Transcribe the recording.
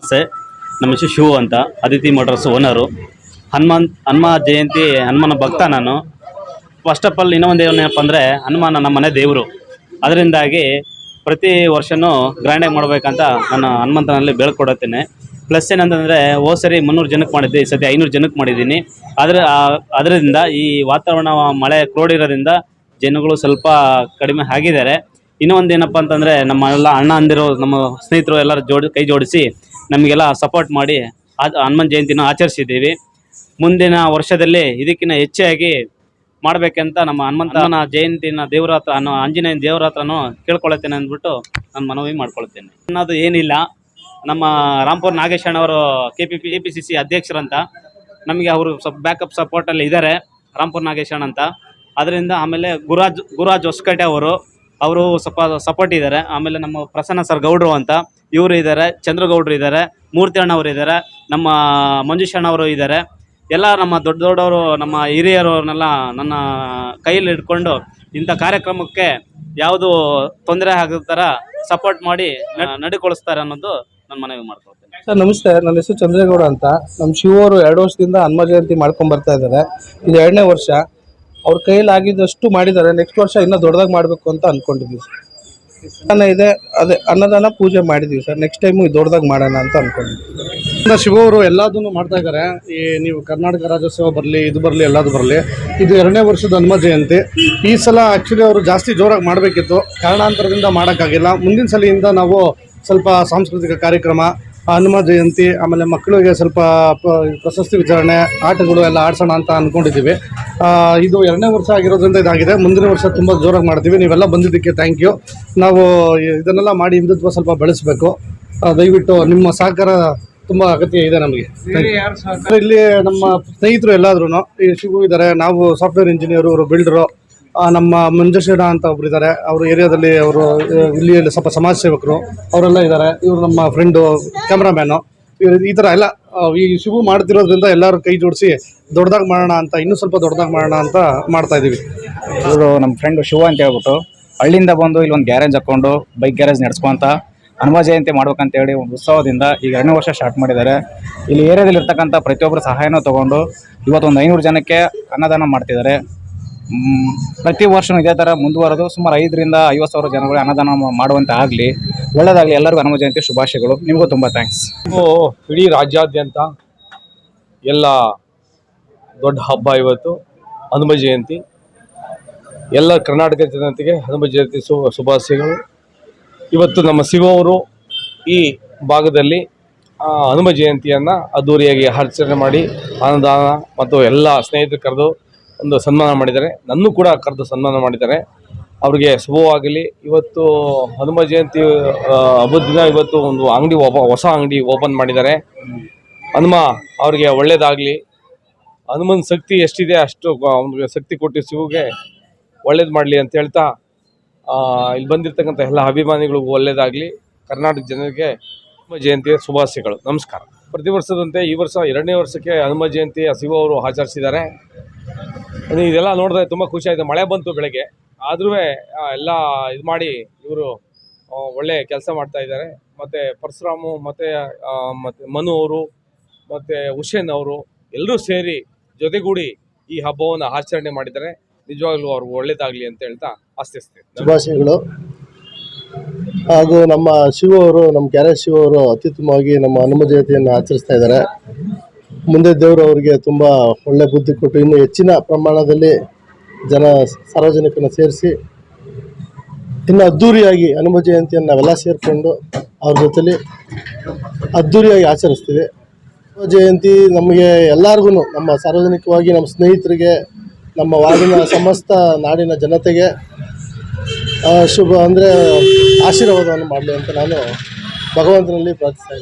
ನಮಸ್ತೆ ನಮ್ಮ ಹೆಸರು ಶಿವು ಅಂತ ಅದಿತಿ ಮೋಟರ್ಸ್ ಓನರು ಹನುಮಾನ್, ಹನುಮ ಜಯಂತಿ, ಹನುಮನ ಭಕ್ತ ನಾನು. ಫಸ್ಟ್ ಆಫ್ ಆಲ್ ಇನ್ನೊಂದು ಏನಪ್ಪ ಅಂದರೆ, ಹನುಮಾನ ನಮ್ಮ ಮನೆ ದೇವರು. ಅದರಿಂದಾಗಿ ಪ್ರತಿ ವರ್ಷವೂ ಗ್ರ್ಯಾಂಡಾಗಿ ಮಾಡಬೇಕಂತ ನಾನು ಹನುಮಂತನಲ್ಲಿ ಬೇಳ್ಕೊಡುತ್ತೇನೆ ಪ್ಲಸ್ ಏನಂತಂದರೆ ಹೋದ ಸರಿ ಮುನ್ನೂರು ಜನಕ್ಕೆ ಮಾಡಿದ್ದೆ, ಈ ಸತಿ ಐನೂರು ಜನಕ್ಕೆ ಮಾಡಿದ್ದೀನಿ. ಅದರ ಅದರಿಂದ ಈ ವಾತಾವರಣ, ಮಳೆ ಕ್ರೋಡಿರೋದ್ರಿಂದ ಜನಗಳು ಸ್ವಲ್ಪ ಕಡಿಮೆ ಆಗಿದ್ದಾರೆ. ಇನ್ನೂ ಒಂದು ಏನಪ್ಪ ಅಂತಂದರೆ, ನಮ್ಮ ಎಲ್ಲ ಅಣ್ಣ ಅಂದಿರೋ, ನಮ್ಮ ಸ್ನೇಹಿತರು ಎಲ್ಲರೂ ಜೋಡಿ, ಕೈ ಜೋಡಿಸಿ ನಮಗೆಲ್ಲ ಸಪೋರ್ಟ್ ಮಾಡಿ ಹನುಮನ್ ಜಯಂತಿನ ಆಚರಿಸಿದ್ದೀವಿ. ಮುಂದಿನ ವರ್ಷದಲ್ಲಿ ಇದಕ್ಕಿಂತ ಹೆಚ್ಚಾಗಿ ಮಾಡಬೇಕಂತ ನಮ್ಮ ಹನುಮಂತನ ಜಯಂತಿನ ದೇವರ ಹತ್ರ ಅನ್ನೋ ಆಂಜನೇಯನ ದೇವರ ಹತ್ರನೂ ಕೇಳ್ಕೊಳತ್ತೇನೆ ಅಂದ್ಬಿಟ್ಟು ನಾನು ಮನವಿ ಮಾಡ್ಕೊಳ್ತೇನೆ. ಅನ್ನೋದು ಏನಿಲ್ಲ. ನಮ್ಮ ರಾಮ್ಪುರ್ ನಾಗೇಶಣ್ಣ ಅವರು K P P A P C C ಅಧ್ಯಕ್ಷರಂತ. ನಮಗೆ ಅವರು ಸ್ವಲ್ಪ ಬ್ಯಾಕಪ್ ಸಪೋರ್ಟಲ್ಲಿ ಇದ್ದಾರೆ ರಾಮ್ಪುರ್ ನಾಗೇಶಣ್ಣ ಅಂತ. ಅದರಿಂದ ಆಮೇಲೆ ಗುರಾಜ್ ಗುರಾಜ್ ಹೊಸಕಟ್ಟೆ ಅವರು ಅವರು ಸ್ವಲ್ಪ ಸಪೋರ್ಟ್ ಇದ್ದಾರೆ ಆಮೇಲೆ ನಮ್ಮ ಪ್ರಸನ್ನ ಸರ್ ಗೌಡ್ರು ಅಂತ. ಇವರು ಇದ್ದಾರೆ ಚಂದ್ರಗೌಡ್ರು ಇದ್ದಾರೆ ಮೂರ್ತಿ ಅಣ್ಣವರು ಇದ್ದಾರೆ ನಮ್ಮ ಮಂಜುಷ್ ಅಣ್ಣವರು ಇದ್ದಾರೆ ಎಲ್ಲ ನಮ್ಮ ದೊಡ್ಡ ದೊಡ್ಡವರು, ನಮ್ಮ ಹಿರಿಯರವ್ರನ್ನೆಲ್ಲ ನನ್ನ ಕೈಯಲ್ಲಿ ಹಿಡ್ಕೊಂಡು ಇಂಥ ಕಾರ್ಯಕ್ರಮಕ್ಕೆ ಯಾವುದು ತೊಂದರೆ ಆಗದ ಥರ ಸಪೋರ್ಟ್ ಮಾಡಿ ನಡೆಕೊಳಿಸ್ತಾರೆ ಅನ್ನೋದು ನಾನು ಮನವಿ ಮಾಡ್ಕೊಳ್ತೇನೆ. ಸರ್, ನಮಸ್ತೆ. ನನ್ನ ಹೆಸರು ಚಂದ್ರೇಗೌಡ ಅಂತ. ನಮ್ಮ ಶಿವರು ಎರಡು ವರ್ಷದಿಂದ ಹನುಮ ಜಯಂತಿ ಮಾಡ್ಕೊಂಡ್ ಬರ್ತಾ ಇದ್ದಾರೆ. ಇದು ಎರಡನೇ ವರ್ಷ. ಅವ್ರ ಕೈಯಲ್ಲಿ ಆಗಿದ್ದಷ್ಟು ಮಾಡಿದ್ದಾರೆ. ನೆಕ್ಸ್ಟ್ ವರ್ಷ ಇನ್ನೂ ದೊಡ್ಡದಾಗಿ ಮಾಡಬೇಕು ಅಂತ ಅಂದ್ಕೊಂಡಿದ್ದೀವಿ ಅನ್ನ ಇದೆ, ಅದೇ ಅನ್ನದಾನ ಪೂಜೆ ಮಾಡಿದ್ವಿ ಸರ್. ನೆಕ್ಸ್ಟ್ ಟೈಮು ದೊಡ್ಡದಾಗಿ ಮಾಡೋಣ ಅಂತ ಅನ್ಕೊಂಡಿದ್ವಿ. ಅವರು ಎಲ್ಲದನ್ನು ಮಾಡ್ತಾ ಇದ್ದಾರೆ ಈ ನೀವು ಕರ್ನಾಟಕ ರಾಜ್ಯೋತ್ಸವ ಬರಲಿ, ಇದು ಬರಲಿ, ಎಲ್ಲದು ಬರಲಿ, ಇದು ಎರಡನೇ ವರ್ಷದ ಹನುಮ ಜಯಂತಿ. ಈ ಸಲ ಆ್ಯಕ್ಚುಲಿ ಅವರು ಜಾಸ್ತಿ ಜೋರಾಗಿ ಮಾಡಬೇಕಿತ್ತು. ಕಾರಣಾಂತರದಿಂದ ಮಾಡೋಕ್ಕಾಗಿಲ್ಲ. ಮುಂದಿನ ಸಲಿಯಿಂದ ನಾವು ಸ್ವಲ್ಪ ಸಾಂಸ್ಕೃತಿಕ ಕಾರ್ಯಕ್ರಮ, ಹನುಮ ಜಯಂತಿ, ಆಮೇಲೆ ಮಕ್ಕಳಿಗೆ ಸ್ವಲ್ಪ ಪ್ರಶಸ್ತಿ ವಿಚಾರಣೆ ಆಟಗಳು ಎಲ್ಲ ಆಡ್ಸೋಣ ಅಂತ ಅಂದ್ಕೊಂಡಿದ್ದೀವಿ ಇದು ಎರಡನೇ ವರ್ಷ ಆಗಿರೋದ್ರಿಂದ ಇದಾಗಿದೆ. ಮುಂದಿನ ವರ್ಷ ತುಂಬ ಜೋರಾಗಿ ಮಾಡ್ತೀವಿ. ನೀವೆಲ್ಲ ಬಂದಿದ್ದಕ್ಕೆ ಥ್ಯಾಂಕ್ ಯು ನಾವು ಇದನ್ನೆಲ್ಲ ಮಾಡಿ ಹಿಂದುತ್ವ ಸ್ವಲ್ಪ ಬೆಳೆಸಬೇಕು. ದಯವಿಟ್ಟು ನಿಮ್ಮ ಸಹಕಾರ ತುಂಬ ಅಗತ್ಯ ಇದೆ ನಮಗೆ. ಇಲ್ಲಿ ನಮ್ಮ ಸ್ನೇಹಿತರು ಎಲ್ಲಾದ್ರೂ ಈ ಶಿವು ಇದ್ದಾರೆ ನಾವು ಸಾಫ್ಟ್ವೇರ್ ಇಂಜಿನಿಯರ್ ಅವರು ಬಿಲ್ಡರು ನಮ್ಮ ಮಂಜುಷೇಣ ಅಂತ ಒಬ್ರು ಇದ್ದಾರೆ ಅವರು ಏರಿಯಾದಲ್ಲಿ ಅವರು ಇಲ್ಲಿ ಸ್ವಲ್ಪ ಸಮಾಜ ಸೇವಕರು ಅವರೆಲ್ಲ ಇದ್ದಾರೆ ಇವರು ನಮ್ಮ ಫ್ರೆಂಡು ಕ್ಯಾಮ್ರಾಮ್ಯಾನು ಈ ಥರ ಎಲ್ಲ ಈ ಶಿವು ಮಾಡ್ತಿರೋದ್ರಿಂದ ಎಲ್ಲರೂ ಕೈ ಜೋಡಿಸಿ ದೊಡ್ಡದಾಗಿ ಮಾಡೋಣ ಅಂತ, ಇನ್ನೂ ಸ್ವಲ್ಪ ದೊಡ್ಡದಾಗಿ ಮಾಡೋಣ ಅಂತ ಮಾಡ್ತಾ ಇದ್ದೀವಿ ಇವರು ನಮ್ಮ ಫ್ರೆಂಡು ಶಿವ ಅಂತ ಹೇಳ್ಬಿಟ್ಟು, ಹಳ್ಳಿಯಿಂದ ಬಂದು ಇಲ್ಲಿ ಒಂದು ಗ್ಯಾರೇಜ್ ಹಾಕೊಂಡು ಬೈಕ್ ಗ್ಯಾರೇಜ್ ನಡೆಸ್ಕೊಂತ ಹನುಮ ಜಯಂತಿ ಮಾಡ್ಬೇಕಂತ ಹೇಳಿ ಒಂದು ಉತ್ಸವದಿಂದ ಈಗ ಎರಡನೇ ವರ್ಷ ಸ್ಟಾರ್ಟ್ ಮಾಡಿದ್ದಾರೆ. ಇಲ್ಲಿ ಏರಿಯಾದಲ್ಲಿ ಇರ್ತಕ್ಕಂಥ ಪ್ರತಿಯೊಬ್ಬರ ಸಹಾಯನೂ ತಗೊಂಡು ಇವತ್ತು ಒಂದು ಐನೂರು ಜನಕ್ಕೆ ಅನ್ನದಾನ ಮಾಡ್ತಿದ್ದಾರೆ. ಪ್ರತಿ ವರ್ಷ ಇದೇ ಥರ ಮುಂದುವರೆದು ಸುಮಾರು ಐದರಿಂದ ಐವತ್ತು ಸಾವಿರ ಜನಗಳು ಅನ್ನದಾನ ಮಾಡುವಂತೆ ಆಗಲಿ ಒಳ್ಳೆಯದಾಗಲಿ ಎಲ್ಲರಿಗೂ ಹನುಮ ಜಯಂತಿ ಶುಭಾಶಯಗಳು. ನಿಮಗೂ ತುಂಬ ಥ್ಯಾಂಕ್ಸ್ ಇಡೀ ರಾಜ್ಯಾದ್ಯಂತ ಎಲ್ಲ ದೊಡ್ಡ ಹಬ್ಬ ಇವತ್ತು, ಹನುಮ ಜಯಂತಿ. ಎಲ್ಲ ಕರ್ನಾಟಕ ಜನತೆಗೆ ಹನುಮ ಜಯಂತಿ ಶುಭಾಶಯಗಳು. ಇವತ್ತು ನಮ್ಮ ಶಿವವರು ಈ ಭಾಗದಲ್ಲಿ ಹನುಮ ಜಯಂತಿಯನ್ನು ಅದ್ದೂರಿಯಾಗಿ ಆಚರಣೆ ಮಾಡಿ, ಅನ್ನದಾನ ಮತ್ತು ಎಲ್ಲ ಸ್ನೇಹಿತರು ಕರೆದು ಒಂದು ಸನ್ಮಾನ ಮಾಡಿದ್ದಾರೆ. ನನ್ನೂ ಕೂಡ ಕರೆದು ಸನ್ಮಾನ ಮಾಡಿದ್ದಾರೆ. ಅವರಿಗೆ ಶುಭವಾಗಲಿ. ಇವತ್ತು ಹನುಮ ಜಯಂತಿ ಹಬ್ಬದ ದಿನ ಇವತ್ತು ಒಂದು ಅಂಗಡಿ ಹೊಸ ಅಂಗಡಿ ಓಪನ್ ಮಾಡಿದ್ದಾರೆ. ಹನುಮ, ಅವರಿಗೆ ಒಳ್ಳೇದಾಗಲಿ. ಹನುಮನ್ ಶಕ್ತಿ ಎಷ್ಟಿದೆ ಅಷ್ಟು ಅವ್ನಿಗೆ ಶಕ್ತಿ ಕೊಟ್ಟು ಶಿವಗೆ ಒಳ್ಳೇದು ಮಾಡಲಿ ಅಂತ ಹೇಳ್ತಾ ಇಲ್ಲಿ ಬಂದಿರತಕ್ಕಂಥ ಎಲ್ಲ ಅಭಿಮಾನಿಗಳಿಗೂ ಒಳ್ಳೇದಾಗಲಿ. ಕರ್ನಾಟಕ ಜನರಿಗೆ ಹನುಮ ಜಯಂತಿಯ ಶುಭಾಶಯಗಳು. ನಮಸ್ಕಾರ. ಪ್ರತಿ ವರ್ಷದಂತೆ ಈ ವರ್ಷ ಎರಡನೇ ವರ್ಷಕ್ಕೆ ಹನುಮ ಜಯಂತಿ ಶಿವ ಅವರು ಆಚರಿಸಿದ್ದಾರೆ. ಇದೆಲ್ಲ ನೋಡಿದ್ರೆ ತುಂಬ ಖುಷಿ ಆಯಿತು. ಮಳೆ ಬಂತು ಬೆಳಗ್ಗೆ. ಆದ್ರೂ ಎಲ್ಲ ಇದು ಮಾಡಿ ಇವರು ಒಳ್ಳೆ ಕೆಲಸ ಮಾಡ್ತಾ ಇದ್ದಾರೆ. ಮತ್ತು ಪರಶುರಾಮು, ಮತ್ತು ಮತ್ತು ಮನು ಅವರು, ಮತ್ತು ಹುಸೇನ್ ಅವರು ಎಲ್ಲರೂ ಸೇರಿ ಜೊತೆಗೂಡಿ ಈ ಹಬ್ಬವನ್ನು ಆಚರಣೆ ಮಾಡಿದ್ದಾರೆ. ನಿಜವಾಗ್ಲೂ ಅವ್ರಿಗೆ ಒಳ್ಳೇದಾಗಲಿ ಅಂತ ಹೇಳ್ತಾ ಆಸ್ತಿಸ್ತೇನೆ ಶುಭಾಶಯಗಳು. ಹಾಗೂ ನಮ್ಮ ಶಿವ ಅವರು, ನಮ್ಮ ಗ್ಯಾರೇಜ್ ಶಿವ ಅವರು ಅತ್ಯುತ್ತಮವಾಗಿ ನಮ್ಮ ಹನುಮ ಜಯಂತಿಯನ್ನು ಆಚರಿಸ್ತಾ ಇದ್ದಾರೆ. ಮುಂದೆ ದೇವರು ಅವರಿಗೆ ತುಂಬ ಒಳ್ಳೆ ಬುದ್ಧಿ ಕೊಟ್ಟು ಇನ್ನೂ ಹೆಚ್ಚಿನ ಪ್ರಮಾಣದಲ್ಲಿ ಜನ ಸಾರ್ವಜನಿಕನ ಸೇರಿಸಿ ಇನ್ನು ಅದ್ಧೂರಿಯಾಗಿ ಹನುಮ ಜಯಂತಿಯನ್ನು ನಾವೆಲ್ಲ ಸೇರಿಕೊಂಡು ಅವ್ರ ಜೊತೆಲಿ ಅದ್ಧೂರಿಯಾಗಿ ಆಚರಿಸ್ತೀವಿ. ಹನುಮ ಜಯಂತಿ ನಮಗೆ ಎಲ್ಲರಿಗೂ ನಮ್ಮ ಸಾರ್ವಜನಿಕವಾಗಿ ನಮ್ಮ ಸ್ನೇಹಿತರಿಗೆ, ನಮ್ಮ ವಾರ್ಡಿನ ಸಮಸ್ತ ನಾಡಿನ ಜನತೆಗೆ ಶುಭ ಅಂದರೆ ಆಶೀರ್ವಾದವನ್ನು ಮಾಡಲಿ ಅಂತ ನಾನು ಭಗವಂತನಲ್ಲಿ ಪ್ರಾರ್ಥಿಸ್ತಾ